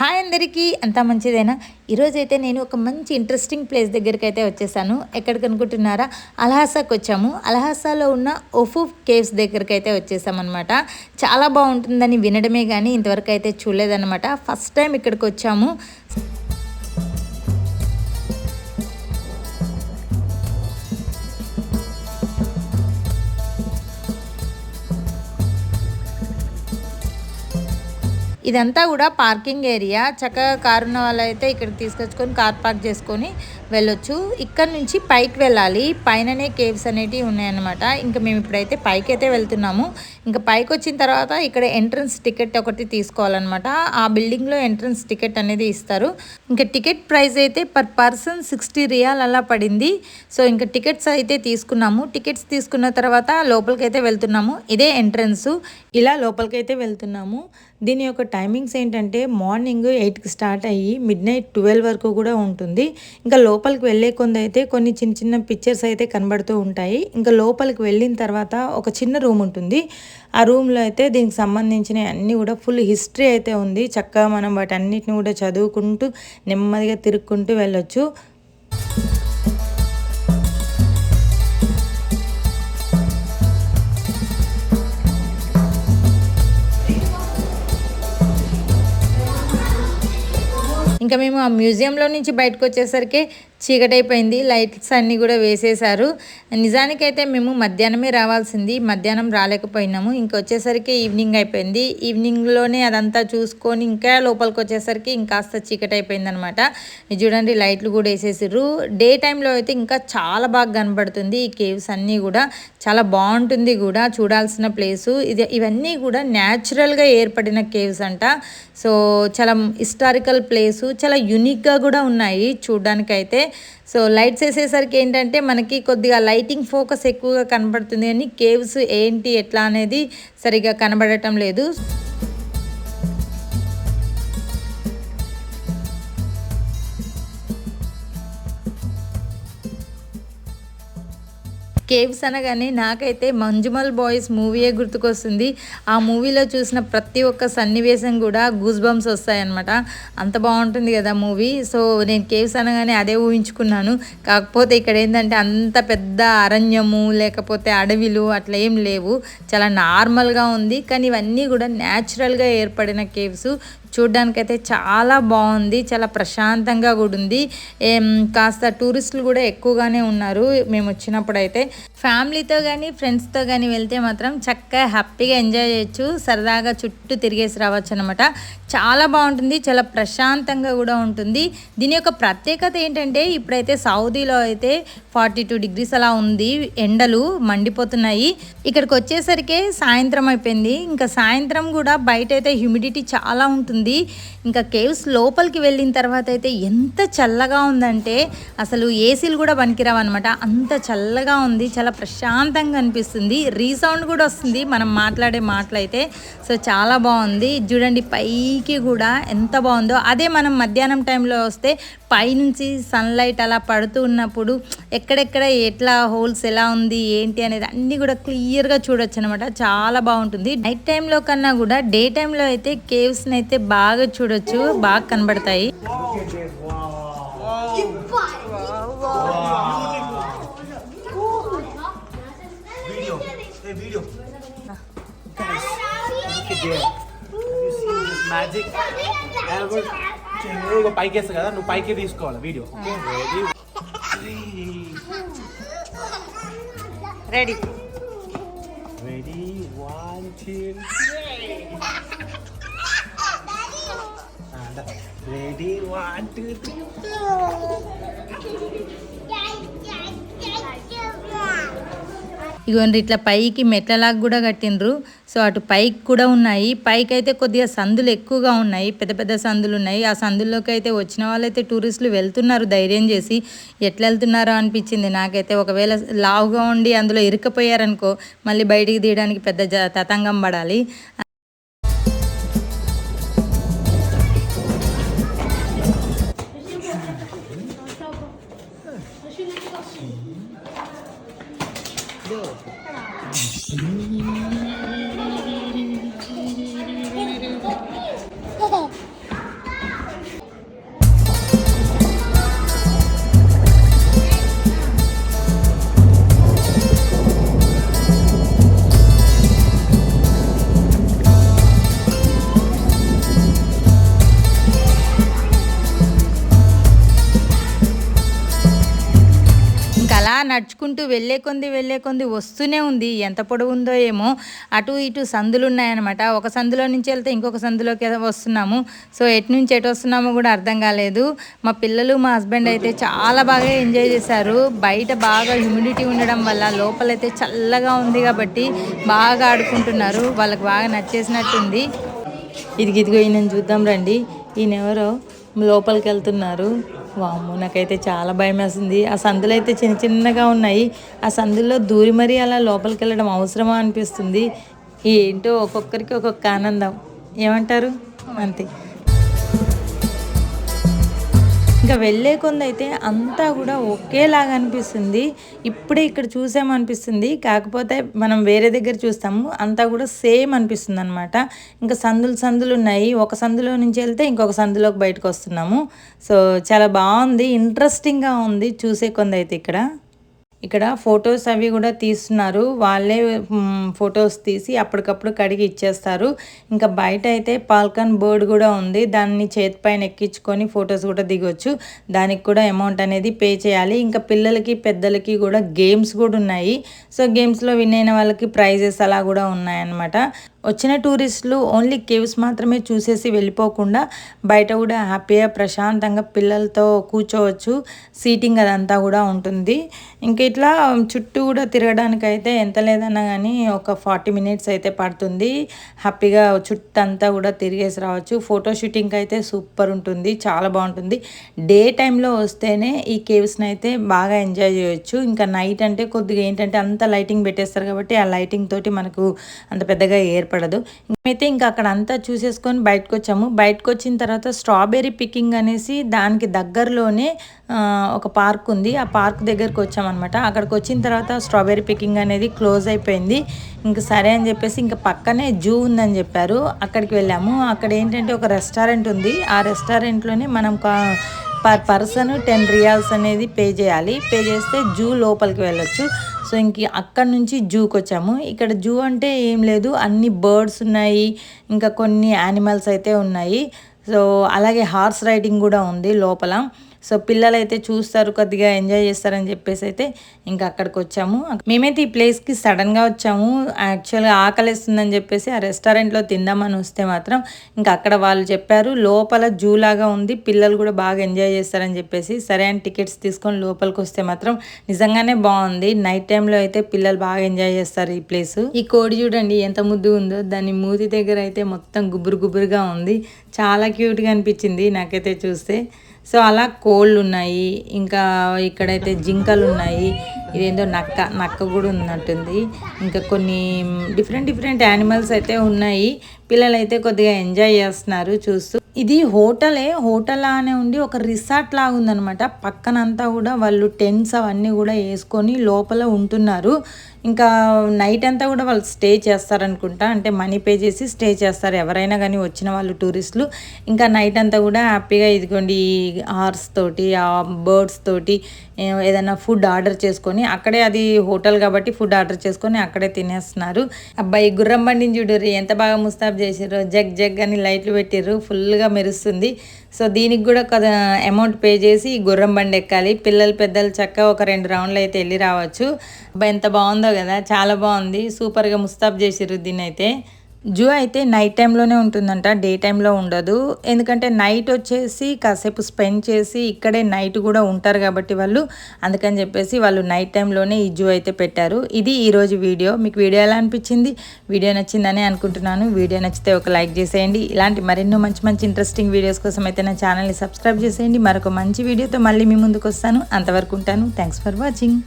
Hi అందరికీ అంతా మంచిదేనా? ఈరోజైతే నేను ఒక మంచి ఇంట్రెస్టింగ్ ప్లేస్ దగ్గరికి అయితే వచ్చేసాను. ఎక్కడికి అనుకుంటున్నారా? అలహాసాకి వచ్చాము అలహాసాలో ఉన్న ఒఫు కేవ్స్ దగ్గరికి అయితే వచ్చేసామన్నమాట. చాలా బాగుంటుందని వినడమే కానీ ఇంతవరకు అయితే చూడలేదన్నమాట. ఫస్ట్ టైం ఇక్కడికి వచ్చాము ఇదంతా కూడా పార్కింగ్ ఏరియా. చక్కగా కారు ఉన్న వాళ్ళైతే ఇక్కడ తీసుకొచ్చుకొని కార్ పార్క్ చేసుకొని వెళ్ళొచ్చు. ఇక్కడ నుంచి పైకి వెళ్ళాలి. పైననే కేవ్స్ అనేటివి ఉన్నాయన్నమాట. ఇంకా మేము ఇప్పుడైతే పైకి అయితే వెళ్తున్నాము. ఇంకా పైకి వచ్చిన తర్వాత ఇక్కడ ఎంట్రన్స్ టికెట్ ఒకటి తీసుకోవాలన్నమాట. ఆ బిల్డింగ్లో ఎంట్రన్స్ టికెట్ అనేది ఇస్తారు. ఇంకా టికెట్ ప్రైస్ అయితే పర్ పర్సన్ సిక్స్టీ రియాల్ అలా పడింది. సో ఇంకా టికెట్స్ అయితే తీసుకున్నాము. టికెట్స్ తీసుకున్న తర్వాత లోపలికి అయితే వెళ్తున్నాము. ఇదే ఎంట్రన్స్. ఇలా లోపలికి అయితే వెళ్తున్నాము. దీని యొక్క టైమింగ్స్ ఏంటంటే మార్నింగ్ ఎయిట్కి స్టార్ట్ అయ్యి మిడ్ నైట్ ట్వెల్వ్ వరకు కూడా ఉంటుంది. ఇంకా లోపలికి వెళ్ళే కొంది అయితే కొన్ని చిన్న చిన్న పిక్చర్స్ అయితే కనబడుతూ ఉంటాయి. ఇంకా లోపలికి వెళ్ళిన తర్వాత ఒక చిన్న రూమ్ ఉంటుంది. ఆ రూమ్లో అయితే దీనికి సంబంధించిన అన్నీ కూడా ఫుల్ హిస్టరీ అయితే ఉంది. చక్కగా మనం వాటి అన్నిటిని కూడా చదువుకుంటూ నెమ్మదిగా తిరుక్కుంటూ వెళ్ళొచ్చు. ఇంకా మేము ఆ మ్యూజియంలో నుంచి బయటకు వచ్చేసరికి చీకటైపోయింది. లైట్స్ అన్నీ కూడా వేసేశారు. నిజానికైతే మేము మధ్యాహ్నమే రావాల్సింది. మధ్యాహ్నం రాలేకపోయినాము. ఇంక వచ్చేసరికి ఈవినింగ్ అయిపోయింది. ఈవినింగ్లోనే అదంతా చూసుకొని ఇంకా లోపలికి వచ్చేసరికి ఇంకాస్త చీకటి అయిపోయింది అనమాట చూడండి లైట్లు కూడా వేసేసారు డే టైంలో అయితే ఇంకా చాలా బాగా కనబడుతుంది. ఈ కేవ్స్ అన్నీ కూడా చాలా బాగుంటుంది కూడా చూడాల్సిన ప్లేసు. ఇది ఇవన్నీ కూడా న్యాచురల్గా ఏర్పడిన కేవ్స్ అంట. సో చాలా హిస్టారికల్ ప్లేసు. చాలా యునిక్గా కూడా ఉన్నాయి చూడ్డానికైతే. సో లైట్స్ వేసేసరికి ఏంటంటే మనకి కొద్దిగా లైటింగ్ ఫోకస్ ఎక్కువగా కనబడుతుంది కానీ కేవ్స్ ఏంటి ఎట్లా అనేది సరిగా కనబడటం లేదు. కేవ్స్ అనగానే నాకైతే మంజుమల్ బాయ్స్ మూవీయే గుర్తుకొస్తుంది. ఆ మూవీలో చూసిన ప్రతి ఒక్క సన్నివేశం కూడా గూస్ బంప్స్ వస్తాయన్నమాట. అంత బాగుంటుంది కదా మూవీ. సో నేను కేవ్స్ అనగానే అదే ఊహించుకున్నాను. కాకపోతే ఇక్కడ ఏంటంటే అంత పెద్ద అరణ్యము లేకపోతే అడవిలు అట్లా ఏం లేవు. చాలా నార్మల్గా ఉంది. కానీ ఇవన్నీ కూడా న్యాచురల్గా ఏర్పడిన కేవ్స్. చూడ్డానికైతే చాలా బాగుంది చాలా ప్రశాంతంగా కూడా ఉంది. కాస్త టూరిస్టులు కూడా ఎక్కువగానే ఉన్నారు. మేము వచ్చినప్పుడు అయితే ఫ్యామిలీతో కానీ ఫ్రెండ్స్తో కానీ వెళ్తే మాత్రం చక్కగా హ్యాపీగా ఎంజాయ్ చేయొచ్చు. సరదాగా చుట్టూ తిరిగేసి రావచ్చు అనమాట చాలా బాగుంటుంది చాలా ప్రశాంతంగా కూడా ఉంటుంది. దీని యొక్క ప్రత్యేకత ఏంటంటే ఇప్పుడైతే సౌదీలో అయితే ఫార్టీ టూ డిగ్రీస్ అలా ఉంది. ఎండలు మండిపోతున్నాయి. ఇక్కడికి వచ్చేసరికి సాయంత్రం అయిపోయింది. ఇంకా సాయంత్రం కూడా బయట అయితే హ్యూమిడిటీ చాలా ఉంటుంది. ఉంది. ఇంకా కేవ్స్ లోపలికి వెళ్ళిన తర్వాత అయితే ఎంత చల్లగా ఉందంటే అసలు ఏసీలు కూడా పనికిరావు అనమాట అంత చల్లగా ఉంది. చాలా ప్రశాంతంగా అనిపిస్తుంది. రీసౌండ్ కూడా వస్తుంది. మనం మాట్లాడే మాటలైతే. సో చాలా బాగుంది. చూడండి పైకి కూడా ఎంత బాగుందో. అదే మనం మధ్యాహ్నం టైంలో వస్తే పైనుంచి సన్లైట్ అలా పడుతూ ఉన్నప్పుడు ఎక్కడెక్కడ ఎట్లా హోల్స్ ఎలా ఉంది ఏంటి అనేది అన్నీ కూడా క్లియర్గా చూడొచ్చు అనమాట చాలా బాగుంటుంది నైట్ టైంలో కన్నా కూడా డే టైంలో అయితే కేవ్స్ని అయితే బాగా చూడొచ్చు బాగా కనబడతాయి magic? నువ్వు పైకి వేస్తా కదా నువ్వు పైకి తీసుకోవాలి video. Ready ready one ready one two three ఇగోండి ఇట్లా పైకి మెట్లలాగా కూడా కట్టిండ్రు. సో అటు పైకి కూడా ఉన్నాయి. పైకి అయితే కొద్దిగా సందులు ఎక్కువగా ఉన్నాయి. పెద్ద పెద్ద సందులు ఉన్నాయి. ఆ సందుల్లోకి అయితే వచ్చిన వాళ్ళైతే టూరిస్టులు వెళ్తున్నారు ధైర్యం చేసి. ఎట్లా వెళ్తున్నారో అనిపించింది నాకైతే. ఒకవేళ లావుగా ఉండి అందులో ఇరుక్కపోయారనుకో మళ్ళీ బయటికి తీయడానికి పెద్ద జ- తతంగం పడాలి. నడుచుకుంటూ వెళ్ళే కొంది వెళ్ళే కొంది వస్తూనే ఉంది. ఎంత పొడవు ఉందో ఏమో అటు ఇటు సందులు ఉన్నాయన్నమాట ఒక సందులో నుంచి వెళ్తే ఇంకొక సందులోకి వస్తున్నాము. సో ఎటు నుంచి ఎటు వస్తున్నామో కూడా అర్థం కాలేదు. మా పిల్లలు మా హస్బెండ్ అయితే చాలా బాగా ఎంజాయ్ చేశారు. బయట బాగా హ్యూమిడిటీ ఉండడం వల్ల లోపలైతే చల్లగా ఉంది కాబట్టి బాగా ఆడుకుంటున్నారు. వాళ్ళకి బాగా నచ్చేసినట్టుంది. ఇది ఇదిగో ఈయన చూద్దాం రండి. ఈయన ఎవరో లోపలికి వెళ్తున్నారు. వాము నాకైతే చాలా భయం వేసింది ఆ సందులు అయితే చిన్న చిన్నగా ఉన్నాయి. ఆ సందుల్లో దూరి మరీ అలా లోపలికి వెళ్ళడం అవసరమా అనిపిస్తుంది. ఏంటో ఒక్కొక్కరికి ఒక్కొక్క ఆనందం. ఏమంటారు? అంతే. ఇంకా వెళ్ళే కొంది అయితే అంతా కూడా ఒకేలాగా అనిపిస్తుంది. ఇప్పుడే ఇక్కడ చూసామనిపిస్తుంది కాకపోతే మనం వేరే దగ్గర చూస్తాము. అంతా కూడా సేమ్ అనిపిస్తుంది అనమాట ఇంకా సందులు సందులు ఉన్నాయి. ఒక సందులో నుంచి వెళ్తే ఇంకొక సందులోకి బయటకు వస్తున్నాము. సో చాలా బాగుంది. ఇంట్రెస్టింగ్గా ఉంది చూసే కొంది అయితే ఇక్కడ. ఇక్కడ ఫొటోస్ అవి కూడా తీస్తున్నారు. వాళ్ళే ఫొటోస్ తీసి అప్పటికప్పుడు కడిగి ఇచ్చేస్తారు. ఇంకా బయట అయితే పాల్కన్ బోర్డు కూడా ఉంది. దాన్ని చేతిపైన ఎక్కించుకొని ఫొటోస్ కూడా దిగొచ్చు. దానికి కూడా అమౌంట్ అనేది పే చేయాలి. ఇంకా పిల్లలకి పెద్దలకి కూడా గేమ్స్ కూడా ఉన్నాయి. సో గేమ్స్లో విన్ అయిన వాళ్ళకి ప్రైజెస్ అలా కూడా ఉన్నాయన్నమాట. వచ్చిన టూరిస్టులు ఓన్లీ కేవ్స్ మాత్రమే చూసేసి వెళ్ళిపోకుండా బయట కూడా హ్యాపీగా ప్రశాంతంగా పిల్లలతో కూర్చోవచ్చు. సీటింగ్ అదంతా కూడా ఉంటుంది. ఇంకా ఇట్లా చుట్టూ కూడా తిరగడానికి అయితే ఎంత లేదన్నా కానీ ఒక ఫార్టీ మినిట్స్ అయితే పడుతుంది. హ్యాపీగా చుట్టంతా కూడా తిరిగేసి రావచ్చు. ఫోటో షూటింగ్ అయితే సూపర్ ఉంటుంది. చాలా బాగుంటుంది. డే టైంలో వస్తేనే ఈ కేవ్స్ని అయితే బాగా ఎంజాయ్ చేయొచ్చు. ఇంకా నైట్ అంటే కొద్దిగా ఏంటంటే అంత లైటింగ్ పెట్టేస్తారు కాబట్టి ఆ లైటింగ్ తోటి మనకు అంత పెద్దగా ఏర్పడదు. అయితే ఇంకా అక్కడ అంతా చూసేసుకొని బయటకు వచ్చాము. బయటకు వచ్చిన తర్వాత స్ట్రాబెర్రీ పికింగ్ అనేసి దానికి దగ్గరలోనే ఒక పార్క్ ఉంది. ఆ పార్క్ దగ్గరకు అనమాట అక్కడికి వచ్చిన తర్వాత స్ట్రాబెరీ పికింగ్ అనేది క్లోజ్ అయిపోయింది. ఇంకా సరే అని చెప్పేసి ఇంకా పక్కనే జూ ఉందని చెప్పారు. అక్కడికి వెళ్ళాము. అక్కడ ఏంటంటే ఒక రెస్టారెంట్ ఉంది. ఆ రెస్టారెంట్లోనే మనం పర్ పర్సన్ టెన్ రియాల్స్ అనేది పే చేయాలి. పే చేస్తే జూ లోపలికి వెళ్ళొచ్చు. సో ఇంక అక్కడ నుంచి జూకి వచ్చాము. ఇక్కడ జూ అంటే ఏం లేదు. అన్ని బర్డ్స్ ఉన్నాయి. ఇంకా కొన్ని యానిమల్స్ అయితే ఉన్నాయి. సో అలాగే హార్స్ రైడింగ్ కూడా ఉంది లోపల. సో పిల్లలు అయితే చూస్తారు కొద్దిగా ఎంజాయ్ చేస్తారని చెప్పేసి అయితే ఇంకా అక్కడికి వచ్చాము. మేమైతే ఈ ప్లేస్కి సడన్గా వచ్చాము. యాక్చువల్గా ఆకలిస్తుందని చెప్పేసి ఆ రెస్టారెంట్లో తిందామని వస్తే మాత్రం ఇంకా అక్కడ వాళ్ళు చెప్పారు లోపల జూ లాగా ఉంది పిల్లలు కూడా బాగా ఎంజాయ్ చేస్తారని చెప్పేసి. సరే అని టికెట్స్ తీసుకొని లోపలికి వస్తే మాత్రం నిజంగానే బాగుంది. నైట్ టైంలో అయితే పిల్లలు బాగా ఎంజాయ్ చేస్తారు ఈ ప్లేస్. ఈ కోడి చూడండి ఎంత ముద్దు ఉందో దాని మూతి దగ్గర అయితే మొత్తం గుబురు గుబురుగా ఉంది. చాలా క్యూట్గా అనిపించింది నాకైతే చూస్తే. సో అలా కోళ్ళు ఉన్నాయి ఇంకా ఇక్కడైతే జింకలు ఉన్నాయి ఇదేందో నక్క నక్క కూడా ఉన్నట్టుంది. ఇంకా కొన్ని డిఫరెంట్ డిఫరెంట్ యానిమల్స్ అయితే ఉన్నాయి. పిల్లలు అయితే కొద్దిగా ఎంజాయ్ చేస్తున్నారు చూస్తూ. ఇది హోటలే హోటల్ లానే ఉండి ఒక రిసార్ట్ లాగా ఉందనమాట పక్కనంతా కూడా వాళ్ళు టెంట్స్ అవన్నీ కూడా వేసుకొని లోపల ఉంటున్నారు. ఇంకా నైట్ అంతా కూడా వాళ్ళు స్టే చేస్తారనుకుంటా. అంటే మనీ పే చేసి స్టే చేస్తారు. ఎవరైనా కానీ వచ్చిన వాళ్ళు టూరిస్టులు. ఇంకా నైట్ అంతా కూడా హ్యాపీగా ఇదిగోండి హార్స్ తోటి ఆ బర్డ్స్ తోటి ఏదైనా ఫుడ్ ఆర్డర్ చేసుకొని అక్కడే అది హోటల్ కాబట్టి ఫుడ్ ఆర్డర్ చేసుకొని అక్కడే తినేస్తున్నారు. అబ్బాయి గుర్రం బండిని చూడరు ఎంత బాగా ముస్తాబ్ చేసారు జగ్ జగ్ అని లైట్లు పెట్టిర్రు. ఫుల్గా మెరుస్తుంది. సో దీనికి కూడా ఒక అమౌంట్ పే చేసి గుర్రం బండి ఎక్కాలి. పిల్లలు పెద్దలు చక్క ఒక రెండు రౌండ్లు అయితే వెళ్ళి రావచ్చు. ఎంత బాగుందో కదా. చాలా బాగుంది. సూపర్గా ముస్తాబ్ చేసిర్రు దీన్ని అయితే జూ అయితే నైట్ టైంలోనే ఉంటుందంట డే టైంలో ఉండదు. ఎందుకంటే నైట్ వచ్చేసి కాసేపు స్పెండ్ చేసి ఇక్కడే నైట్ కూడా ఉంటారు కాబట్టి వాళ్ళు. అందుకని చెప్పేసి వాళ్ళు నైట్ టైంలోనే ఈ జూ అయితే పెట్టారు. ఇది ఈరోజు వీడియో. మీకు వీడియో ఎలా అనిపించింది? వీడియో నచ్చిందని అనుకుంటున్నాను. వీడియో నచ్చితే ఒక లైక్ చేసేయండి. ఇలాంటి మరెన్నో మంచి మంచి ఇంట్రెస్టింగ్ వీడియోస్ కోసం అయితే నా ఛానల్ని సబ్స్క్రైబ్ చేసేయండి. మరొక మంచి వీడియోతో మళ్ళీ మీ ముందుకు వస్తాను. అంతవరకు ఉంటాను. Thanks for watching